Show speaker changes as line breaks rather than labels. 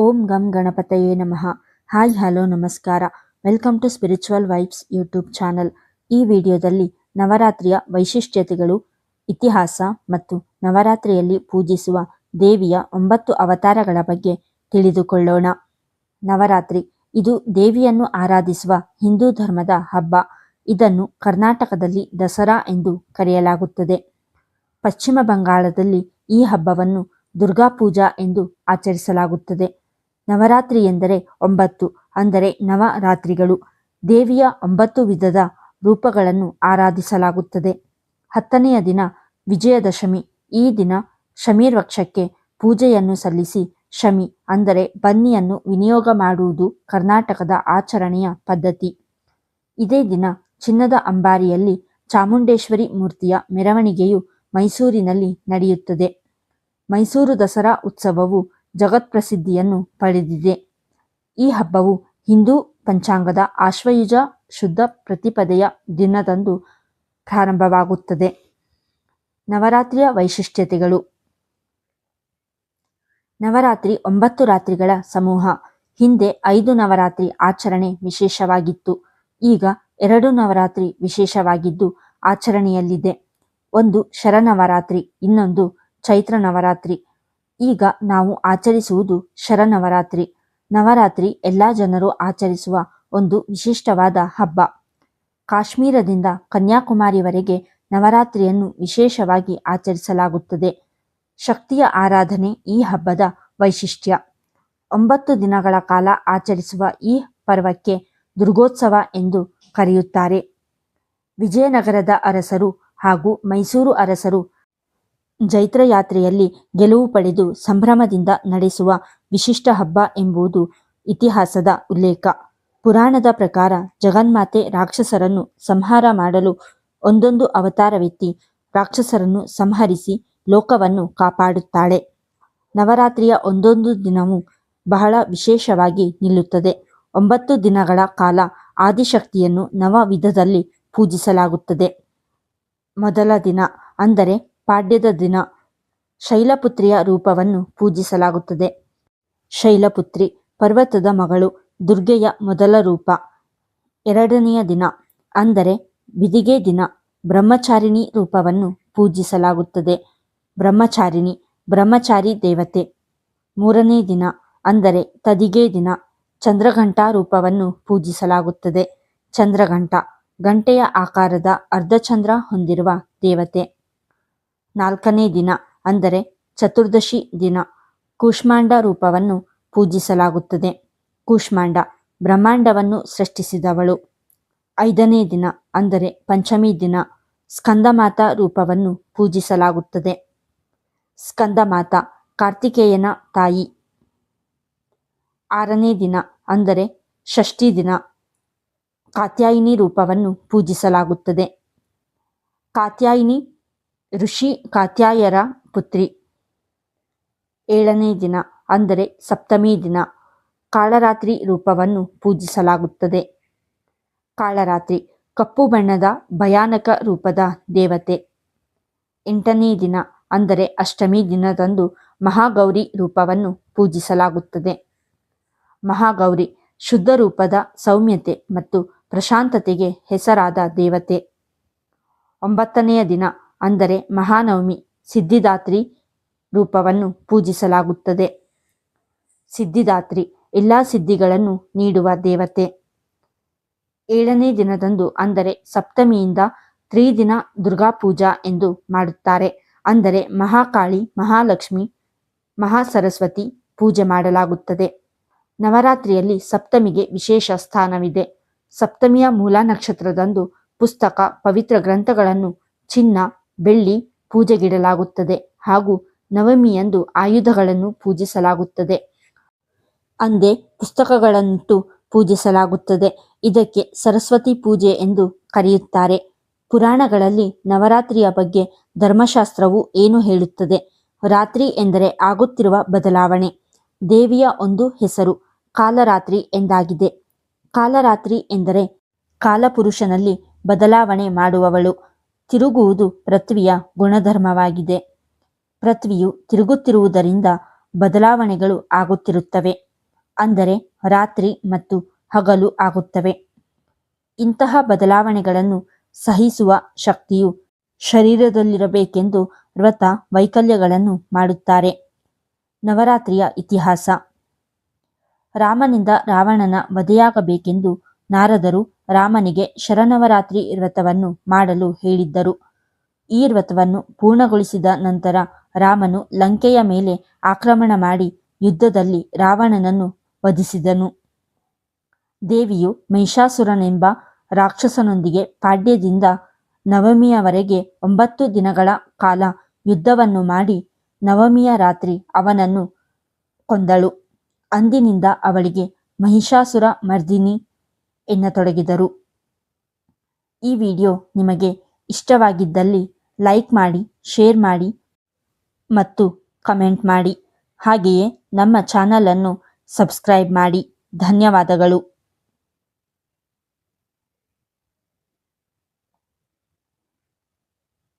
ಓಂ ಗಂ ಗಣಪತಯೇ ನಮಃ. ಹಾಯ್, ಹಲೋ, ನಮಸ್ಕಾರ. Welcome to spiritual vibes YouTube channel. ಈ ವಿಡಿಯೋದಲ್ಲಿ ನವರಾತ್ರಿಯ ವೈಶಿಷ್ಟ್ಯತೆಗಳು, ಇತಿಹಾಸ ಮತ್ತು ನವರಾತ್ರಿಯಲ್ಲಿ ಪೂಜಿಸುವ ದೇವಿಯ ಒಂಬತ್ತು ಅವತಾರಗಳ ಬಗ್ಗೆ ತಿಳಿದುಕೊಳ್ಳೋಣ. ನವರಾತ್ರಿ, ಇದು ದೇವಿಯನ್ನು ಆರಾಧಿಸುವ ಹಿಂದೂ ಧರ್ಮದ ಹಬ್ಬ. ಇದನ್ನು ಕರ್ನಾಟಕದಲ್ಲಿ ದಸರಾ ಎಂದು ಕರೆಯಲಾಗುತ್ತದೆ. ಪಶ್ಚಿಮ ಬಂಗಾಳದಲ್ಲಿ ಈ ಹಬ್ಬವನ್ನು ದುರ್ಗಾ ಪೂಜಾ ಎಂದು ಆಚರಿಸಲಾಗುತ್ತದೆ. ನವರಾತ್ರಿ ಎಂದರೆ ಒಂಬತ್ತು, ಅಂದರೆ ನವರಾತ್ರಿಗಳು. ದೇವಿಯ ಒಂಬತ್ತು ವಿಧದ ರೂಪಗಳನ್ನು ಆರಾಧಿಸಲಾಗುತ್ತದೆ. ಹತ್ತನೆಯ ದಿನ ವಿಜಯದಶಮಿ. ಈ ದಿನ ಶಮೀರ್ವಕ್ಷಕ್ಕೆ ವೃಕ್ಷಕ್ಕೆ ಪೂಜೆಯನ್ನು ಸಲ್ಲಿಸಿ ಶಮಿ, ಅಂದರೆ ಬನ್ನಿಯನ್ನು ವಿನಿಯೋಗ ಮಾಡುವುದು ಕರ್ನಾಟಕದ ಆಚರಣೆಯ ಪದ್ಧತಿ. ಇದೇ ದಿನ ಚಿನ್ನದ ಅಂಬಾರಿಯಲ್ಲಿ ಚಾಮುಂಡೇಶ್ವರಿ ಮೂರ್ತಿಯ ಮೆರವಣಿಗೆಯು ಮೈಸೂರಿನಲ್ಲಿ ನಡೆಯುತ್ತದೆ. ಮೈಸೂರು ದಸರಾ ಉತ್ಸವವು ಜಗತ್ಪ್ರಸಿದ್ಧಿಯನ್ನು ಪಡೆದಿದೆ. ಈ ಹಬ್ಬವು ಹಿಂದೂ ಪಂಚಾಂಗದ ಆಶ್ವಯುಜ ಶುದ್ಧ ಪ್ರತಿಪದೆಯ ದಿನದಂದು ಪ್ರಾರಂಭವಾಗುತ್ತದೆ. ನವರಾತ್ರಿಯ ವೈಶಿಷ್ಟ್ಯತೆಗಳು. ನವರಾತ್ರಿ ಒಂಬತ್ತು ರಾತ್ರಿಗಳ ಸಮೂಹ. ಹಿಂದೆ ಐದು ನವರಾತ್ರಿ ಆಚರಣೆ ವಿಶೇಷವಾಗಿತ್ತು. ಈಗ ಎರಡು ನವರಾತ್ರಿ ವಿಶೇಷವಾಗಿದ್ದು ಆಚರಣೆಯಲ್ಲಿದೆ. ಒಂದು ಶರನವರಾತ್ರಿ, ಇನ್ನೊಂದು ಚೈತ್ರ ನವರಾತ್ರಿ. ಈಗ ನಾವು ಆಚರಿಸುವುದು ಶರನವರಾತ್ರಿ ನವರಾತ್ರಿ ಎಲ್ಲ ಜನರು ಆಚರಿಸುವ ಒಂದು ವಿಶಿಷ್ಟವಾದ ಹಬ್ಬ. ಕಾಶ್ಮೀರದಿಂದ ಕನ್ಯಾಕುಮಾರಿವರೆಗೆ ನವರಾತ್ರಿಯನ್ನು ವಿಶೇಷವಾಗಿ ಆಚರಿಸಲಾಗುತ್ತದೆ. ಶಕ್ತಿಯ ಆರಾಧನೆ ಈ ಹಬ್ಬದ ವೈಶಿಷ್ಟ್ಯ. ಒಂಬತ್ತು ದಿನಗಳ ಕಾಲ ಆಚರಿಸುವ ಈ ಪರ್ವಕ್ಕೆ ದುರ್ಗೋತ್ಸವ ಎಂದು ಕರೆಯುತ್ತಾರೆ. ವಿಜಯನಗರದ ಅರಸರು ಹಾಗೂ ಮೈಸೂರು ಅರಸರು ಜೈತ್ರಯಾತ್ರೆಯಲ್ಲಿ ಗೆಲುವು ಪಡೆದು ಸಂಭ್ರಮದಿಂದ ನಡೆಸುವ ವಿಶಿಷ್ಟ ಹಬ್ಬ ಎಂಬುದು ಇತಿಹಾಸದ ಉಲ್ಲೇಖ. ಪುರಾಣದ ಪ್ರಕಾರ ಜಗನ್ಮಾತೆ ರಾಕ್ಷಸರನ್ನು ಸಂಹಾರ ಮಾಡಲು ಒಂದೊಂದು ಅವತಾರವೆತ್ತಿ ರಾಕ್ಷಸರನ್ನು ಸಂಹರಿಸಿ ಲೋಕವನ್ನು ಕಾಪಾಡುತ್ತಾಳೆ. ನವರಾತ್ರಿಯ ಒಂದೊಂದು ದಿನವೂ ಬಹಳ ವಿಶೇಷವಾಗಿ ನಿಲ್ಲುತ್ತದೆ. ಒಂಬತ್ತು ದಿನಗಳ ಕಾಲ ಆದಿಶಕ್ತಿಯನ್ನು ನವ ವಿಧದಲ್ಲಿ ಪೂಜಿಸಲಾಗುತ್ತದೆ. ಮೊದಲ ದಿನ ಅಂದರೆ ಪಾಡ್ಯದ ದಿನ ಶೈಲಪುತ್ರಿಯ ರೂಪವನ್ನು ಪೂಜಿಸಲಾಗುತ್ತದೆ. ಶೈಲಪುತ್ರಿ ಪರ್ವತದ ಮಗಳು ದುರ್ಗೆಯ ಮೊದಲ ರೂಪ. ಎರಡನೆಯ ದಿನ ಅಂದರೆ ಬಿದಿಗೆ ದಿನ ಬ್ರಹ್ಮಚಾರಿಣಿ ರೂಪವನ್ನು ಪೂಜಿಸಲಾಗುತ್ತದೆ. ಬ್ರಹ್ಮಚಾರಿಣಿ, ಬ್ರಹ್ಮಚಾರಿ ದೇವತೆ. ಮೂರನೇ ದಿನ ಅಂದರೆ ತದಿಗೆ ದಿನ ಚಂದ್ರಘಂಟಾ ರೂಪವನ್ನು ಪೂಜಿಸಲಾಗುತ್ತದೆ. ಚಂದ್ರಘಂಟ, ಗಂಟೆಯ ಆಕಾರದ ಅರ್ಧಚಂದ್ರ ಹೊಂದಿರುವ ದೇವತೆ. ನಾಲ್ಕನೇ ದಿನ, ಅಂದರೆ ಚತುರ್ದಶಿ ದಿನ, ಕೂಷ್ಮಾಂಡ ರೂಪವನ್ನು ಪೂಜಿಸಲಾಗುತ್ತದೆ. ಕೂಷ್ಮಾಂಡ ಬ್ರಹ್ಮಾಂಡವನ್ನು ಸೃಷ್ಟಿಸಿದವಳು. ಐದನೇ ದಿನ, ಅಂದರೆ ಪಂಚಮಿ ದಿನ, ಸ್ಕಂದಮಾತಾ ರೂಪವನ್ನು ಪೂಜಿಸಲಾಗುತ್ತದೆ. ಸ್ಕಂದಮಾತಾ ಕಾರ್ತಿಕೇಯನ ತಾಯಿ. ಆರನೇ ದಿನ, ಅಂದರೆ ಷಷ್ಠಿ ದಿನ, ಕಾತ್ಯಾಯಿನಿ ರೂಪವನ್ನು ಪೂಜಿಸಲಾಗುತ್ತದೆ. ಕಾತ್ಯಾಯಿನಿ ಋಷಿ ಕಾತ್ಯಾಯರ ಪುತ್ರಿ. ಏಳನೇ ದಿನ, ಅಂದರೆ ಸಪ್ತಮಿ ದಿನ, ಕಾಳರಾತ್ರಿ ರೂಪವನ್ನು ಪೂಜಿಸಲಾಗುತ್ತದೆ. ಕಾಳರಾತ್ರಿ, ಕಪ್ಪು ಬಣ್ಣದ ಭಯಾನಕ ರೂಪದ ದೇವತೆ. ಎಂಟನೇ ದಿನ, ಅಂದರೆ ಅಷ್ಟಮಿ ದಿನದಂದು ಮಹಾಗೌರಿ ರೂಪವನ್ನು ಪೂಜಿಸಲಾಗುತ್ತದೆ. ಮಹಾಗೌರಿ, ಶುದ್ಧ ರೂಪದ ಸೌಮ್ಯತೆ ಮತ್ತು ಪ್ರಶಾಂತತೆಗೆ ಹೆಸರಾದ ದೇವತೆ. ಒಂಬತ್ತನೆಯ ದಿನ ಅಂದರೆ ಮಹಾನವಮಿ, ಸಿದ್ಧಿದಾತ್ರಿ ರೂಪವನ್ನು ಪೂಜಿಸಲಾಗುತ್ತದೆ. ಸಿದ್ಧಿದಾತ್ರಿ ಎಲ್ಲ ಸಿದ್ಧಿಗಳನ್ನು ನೀಡುವ ದೇವತೆ. ಏಳನೇ ದಿನದಂದು ಅಂದರೆ ಸಪ್ತಮಿಯಿಂದ ತ್ರಿದಿನ ದುರ್ಗಾ ಪೂಜಾ ಎಂದು ಮಾಡುತ್ತಾರೆ. ಅಂದರೆ ಮಹಾಕಾಳಿ, ಮಹಾಲಕ್ಷ್ಮಿ, ಮಹಾಸರಸ್ವತಿ ಪೂಜೆ ಮಾಡಲಾಗುತ್ತದೆ. ನವರಾತ್ರಿಯಲ್ಲಿ ಸಪ್ತಮಿಗೆ ವಿಶೇಷ ಸ್ಥಾನವಿದೆ. ಸಪ್ತಮಿಯ ಮೂಲ ನಕ್ಷತ್ರದಂದು ಪುಸ್ತಕ, ಪವಿತ್ರ ಗ್ರಂಥಗಳನ್ನು, ಚಿನ್ನ ಬೆಳ್ಳಿ ಪೂಜೆಗಿಡಲಾಗುತ್ತದೆ ಹಾಗೂ ನವಮಿಯಂದು ಆಯುಧಗಳನ್ನು ಪೂಜಿಸಲಾಗುತ್ತದೆ. ಅಂದೇ ಪುಸ್ತಕಗಳಂತೂ ಪೂಜಿಸಲಾಗುತ್ತದೆ. ಇದಕ್ಕೆ ಸರಸ್ವತಿ ಪೂಜೆ ಎಂದು ಕರೆಯುತ್ತಾರೆ. ಪುರಾಣಗಳಲ್ಲಿ ನವರಾತ್ರಿಯ ಬಗ್ಗೆ ಧರ್ಮಶಾಸ್ತ್ರವು ಏನು ಹೇಳುತ್ತದೆ? ರಾತ್ರಿ ಎಂದರೆ ಆಗುತ್ತಿರುವ ಬದಲಾವಣೆ. ದೇವಿಯ ಒಂದು ಹೆಸರು ಕಾಲರಾತ್ರಿ ಎಂದಾಗಿದೆ. ಕಾಲರಾತ್ರಿ ಎಂದರೆ ಕಾಲಪುರುಷನಲ್ಲಿ ಬದಲಾವಣೆ ಮಾಡುವವಳು. ತಿರುಗುವುದು ಪೃಥ್ವಿಯ ಗುಣಧರ್ಮವಾಗಿದೆ. ಪೃಥ್ವಿಯು ತಿರುಗುತ್ತಿರುವುದರಿಂದ ಬದಲಾವಣೆಗಳು ಆಗುತ್ತಿರುತ್ತವೆ. ಅಂದರೆ ರಾತ್ರಿ ಮತ್ತು ಹಗಲು ಆಗುತ್ತವೆ. ಇಂತಹ ಬದಲಾವಣೆಗಳನ್ನು ಸಹಿಸುವ ಶಕ್ತಿಯು ಶರೀರದಲ್ಲಿರಬೇಕೆಂದು ವ್ರತ ವೈಕಲ್ಯಗಳನ್ನು ಮಾಡುತ್ತಾರೆ. ನವರಾತ್ರಿಯ ಇತಿಹಾಸ. ರಾಮನಿಂದ ರಾವಣನ ವಧೆಯಾಗಬೇಕೆಂದು ನಾರದರು ರಾಮನಿಗೆ ಶರನವರಾತ್ರಿ ವ್ರತವನ್ನು ಮಾಡಲು ಹೇಳಿದ್ದರು. ಈ ವ್ರತವನ್ನು ಪೂರ್ಣಗೊಳಿಸಿದ ನಂತರ ರಾಮನು ಲಂಕೆಯ ಮೇಲೆ ಆಕ್ರಮಣ ಮಾಡಿ ಯುದ್ಧದಲ್ಲಿ ರಾವಣನನ್ನು ವಧಿಸಿದನು. ದೇವಿಯು ಮಹಿಷಾಸುರನೆಂಬ ರಾಕ್ಷಸನೊಂದಿಗೆ ಪಾಡ್ಯದಿಂದ ನವಮಿಯವರೆಗೆ ಒಂಬತ್ತು ದಿನಗಳ ಕಾಲ ಯುದ್ಧವನ್ನು ಮಾಡಿ ನವಮಿಯ ರಾತ್ರಿ ಅವನನ್ನು ಕೊಂದಳು. ಅಂದಿನಿಂದ ಅವಳಿಗೆ ಮಹಿಷಾಸುರ ಮರ್ದಿನಿ ಎನ್ನತೊಡಗಿದರು. ಈ ವಿಡಿಯೋ ನಿಮಗೆ ಇಷ್ಟವಾಗಿದ್ದಲ್ಲಿ ಲೈಕ್ ಮಾಡಿ, ಶೇರ್ ಮಾಡಿ ಮತ್ತು ಕಮೆಂಟ್ ಮಾಡಿ. ಹಾಗೆಯೇ ನಮ್ಮ ಚಾನಲನ್ನು ಸಬ್ಸ್ಕ್ರೈಬ್ ಮಾಡಿ. ಧನ್ಯವಾದಗಳು.